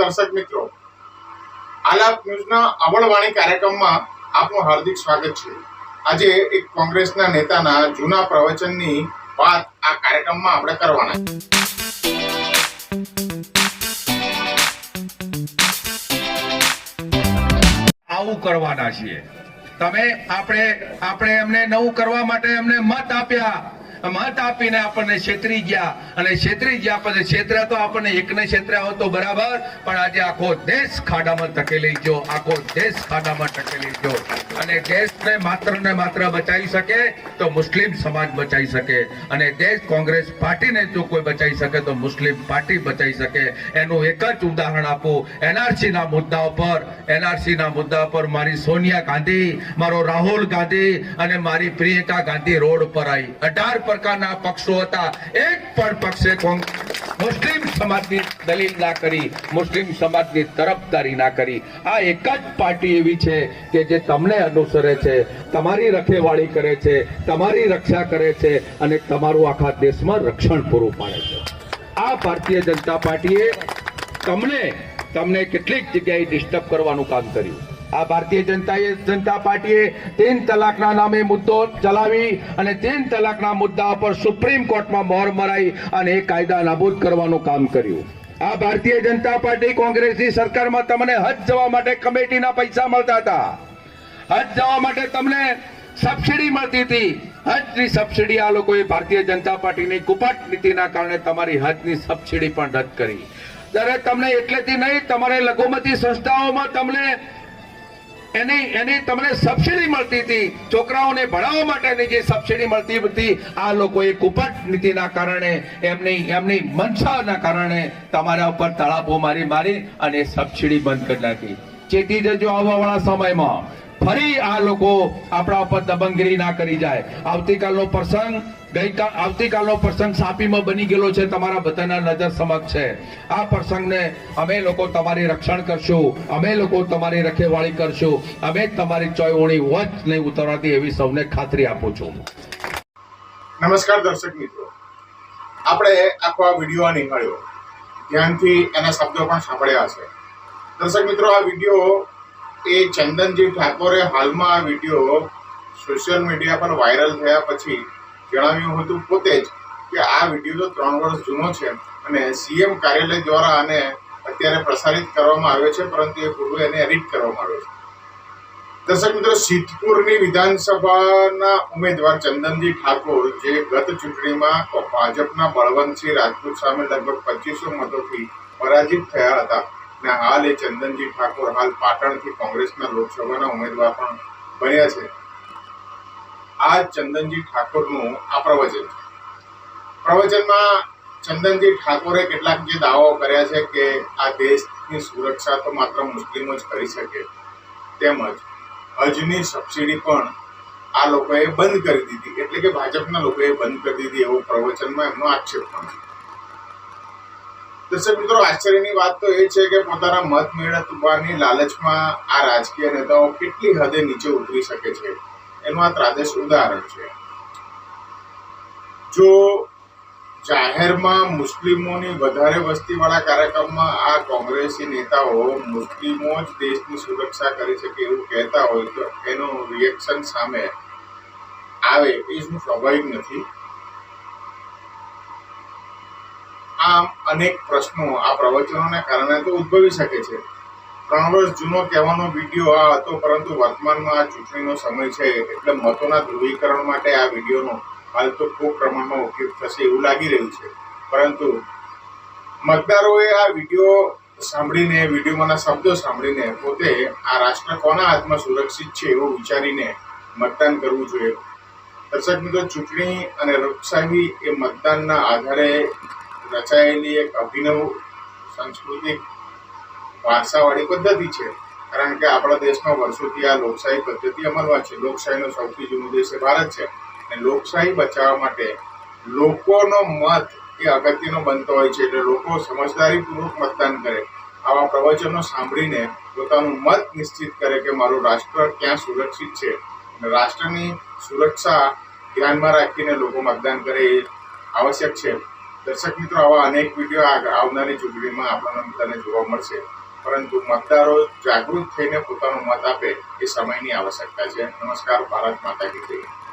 દર્શક મિત્રો આલાપ ન્યૂઝના અવળવાણી કાર્યક્રમમાં આપનું હાર્દિક સ્વાગત છે. આજે એક કોંગ્રેસના નેતાના જૂના પ્રવચનની વાત આ કાર્યક્રમમાં આપણે કરવાના આવું કરવાના છીએ. તમે આપણે આપણે એમને નવું કરવા માટે એમને મત આપ્યા. મત આપીને આપણને છેતરી ગયા. અને છેતરી ગયા પછી છેતરા તો આપણને એકને છેતરા તો બરાબર, પણ આજે આખો દેશ ખાડામાં ધકેલી ગયો. આખો દેશ ખાડામાં ધકેલી ગયો. અને દેશને માત્ર ને માત્ર બચાવી શકે તો મુસ્લિમ સમાજ બચાવી શકે. અને દેશ કોંગ્રેસ પાર્ટીને જો કોઈ બચાવી શકે તો મુસ્લિમ પાર્ટી બચાવી શકે. એનું એક જ ઉદાહરણ આપું. એનઆરસી ના મુદ્દા ઉપર એનઆરસી ના મુદ્દા પર મારી સોનિયા ગાંધી, મારો રાહુલ ગાંધી અને મારી પ્રિયંકા ગાંધી રોડ પર આવી અઢાર પ્રકારના પક્ષો હતા. એક પણ પક્ષે મુસ્લિમ સમાજની દલીલ ના કરી, મુસ્લિમ સમાજની તરફદારી ના કરી. આ એક જ પાર્ટી એવી છે કે જે તમને અનુસરે છે, તમારી રખેવાળી કરે છે, તમારી રક્ષા કરે છે અને તમારું આખા દેશમાં રક્ષણ પૂરું પાડે છે. આ ભારતીય જનતા પાર્ટીએ તમને તમને કેટલીક જગ્યાએ ડિસ્ટર્બ કરવાનું કામ કર્યું. આ ભારતીય જનતાએ જનતા પાર્ટીએ તીન તલાકના નામે મુદ્દો ચલાવી અને તીન તલાકના મુદ્દા પર સુપ્રીમ કોર્ટમાં મોહર મરાઈ અને એ કાયદા નાબૂદ કરવાનું કામ કર્યું. આ ભારતીય જનતા પાર્ટી કોંગ્રેસની સરકારમાં તમને હજ જવા માટે કમિટીના પૈસા મળતા હતા. હજ જવા માટે તમને સબસિડી મળતી હતી. હજની સબસિડી આ લોકોએ ભારતીય જનતા પાર્ટીની કુપટ નીતિના કારણે તમારી હજની સબસિડી પણ રદ કરી. ત્યારે તમને એટલેથી નહીં, તમારે લઘુમતી સંસ્થાઓમાં તમને એની એની તમને સબસિડી મળતી હતી. છોકરાઓને ભણાવવા માટેની જે સબસિડી મળતી હતી, આ લોકોએ કુપટ નીતિના કારણે, એમની એમની મનસાના કારણે તમારા ઉપર તળાપો મારી મારી અને સબસિડી બંધ કરી નાખી. ચેતી જજો આવવાવાળા સમયમાં. ફરી આ લોકો આપણા ઉપર દબંગગીરી ના કરી જાય. આવતીકાલનો પ્રસંગ ગઈકાલ આવતીકાલનો પ્રસંગ સાપીમાં બની ગયેલો છે, તમારા બધાના નજર સમક્ષ છે. આ પ્રસંગને અમે લોકો તમારી રક્ષણ કરશું, અમે લોકો તમારી રખેવાળી કરશું, અમે તમારી ચોયવણી વચ નહીં ઉતરવાથી એવી સૌને ખાતરી આપું છું. નમસ્કાર દર્શક મિત્રો. આપણે આખો આ વીડિયો નિહાળ્યો. ધ્યાનથી એના શબ્દો પણ સાંભળ્યા છે દર્શક મિત્રો, આ વીડિયો એ ચંદનજી ઠાકોરે હાલમાં આ વીડિયો સોશિયલ મીડિયા પર વાયરલ થયા પછી જણાવ્યું હતું પોતે જ કે આ વીડિયો તો ત્રણ વર્ષ જૂનો છે અને સીએમ કાર્યાલય દ્વારા આને અત્યારે પ્રસારિત કરવામાં આવ્યો છે, પરંતુ એ પૂર્વે એને એડિટ કરવામાં આવ્યો છે. દર્શક મિત્રો, સિદ્ધપુરની વિધાનસભાના ઉમેદવાર ચંદનજી ઠાકોર જે ગત ચૂંટણીમાં ભાજપના બળવંતસિંહ રાજપૂત સામે લગભગ પચીસો મતોથી પરાજિત થયા હતા અને હાલ એ ચંદનજી ઠાકોર હાલ પાટણથી કોંગ્રેસના લોકસભાના ઉમેદવાર પણ બન્યા છે. આ ચંદનજી ઠાકોરનું આ પ્રવચન છે. પ્રવચનમાં ચંદનજી ઠાકોરે કેટલાક જે દાવાઓ કર્યા છે કે આ દેશની સુરક્ષા તો માત્ર મુસ્લિમો જ કરી શકે તેમજ હજની સબસિડી પણ આ લોકોએ બંધ કરી દીધી. એટલે કે ભાજપના લોકોએ બંધ કરી દીધી એવો પ્રવચનમાં એમનો આક્ષેપ પણ છે. દર્શક મિત્રો, આશ્ચર્યની વાત તો એ છે કે પોતાના મત મેળવવાની લાલચમાં આ રાજકીય નેતાઓ કેટલી હદે નીચે ઉતરી શકે છે? એનું આ ત્રાદેશ ઉદાહરણ છે. જો જાહેરમાં મુસ્લિમોની વધારે વસ્તીવાળા કાર્યક્રમમાં આ કોંગ્રેસી નેતાઓ મુસ્લિમો જ દેશની સુરક્ષા કરી શકે એવું કહેતા હોય તો એનું રિએક્શન સામે આવે એ શું સ્વાભાવિક નથી. આમ અનેક પ્રશ્નો આ પ્રવચનોના કારણે તો ઉદ્ભવી શકે છે. ત્રણ વર્ષ જૂનો કહેવાનો વીડિયો આ હતો, પરંતુ વર્તમાનમાં આ ચૂંટણીનો સમય છે એટલે મતોના ધ્રુવીકરણ માટે આ વિડીયોનો હાલ તો ખૂબ પ્રમાણમાં ઉપયોગ થશે એવું લાગી રહ્યું છે. પરંતુ મતદારોએ આ વીડિયો સાંભળીને, વિડીયોમાંના શબ્દો સાંભળીને પોતે આ રાષ્ટ્ર કોના હાથમાં સુરક્ષિત છે એવું વિચારીને મતદાન કરવું જોઈએ. દર્શક મિત્રો, ચૂંટણી અને લોકશાહી એ મતદાનના આધારે રચાયેલી એક અભિનવ સાંસ્કૃતિક વારસાવાળી પદ્ધતિ છે. કારણ કે આપણા દેશમાં વર્ષોથી આ લોકશાહી પદ્ધતિ અમલમાં છે. લોકશાહીનો સૌથી જૂનો દેશ એ ભારત છે. અને લોકશાહી બચાવવા માટે લોકોનો મત એ અગત્યનો બનતો હોય છે. એટલે લોકો સમજદારીપૂર્વક મતદાન કરે. આવા પ્રવચનો સાંભળીને પોતાનું મત નિશ્ચિત કરે કે મારું રાષ્ટ્ર ક્યાં સુરક્ષિત છે. અને રાષ્ટ્રની સુરક્ષા ધ્યાનમાં રાખીને લોકો મતદાન કરે એ આવશ્યક છે. દર્શક મિત્રો, આવા અનેક વીડિયો આવનારી ચૂંટણીમાં આપણને બધાને જોવા મળશે. પરંતુ મતદારો જાગૃત થઈને પોતાનો મત આપે એ સમયની આવશ્યકતા છે. નમસ્કાર, ભારત માતા કી જય.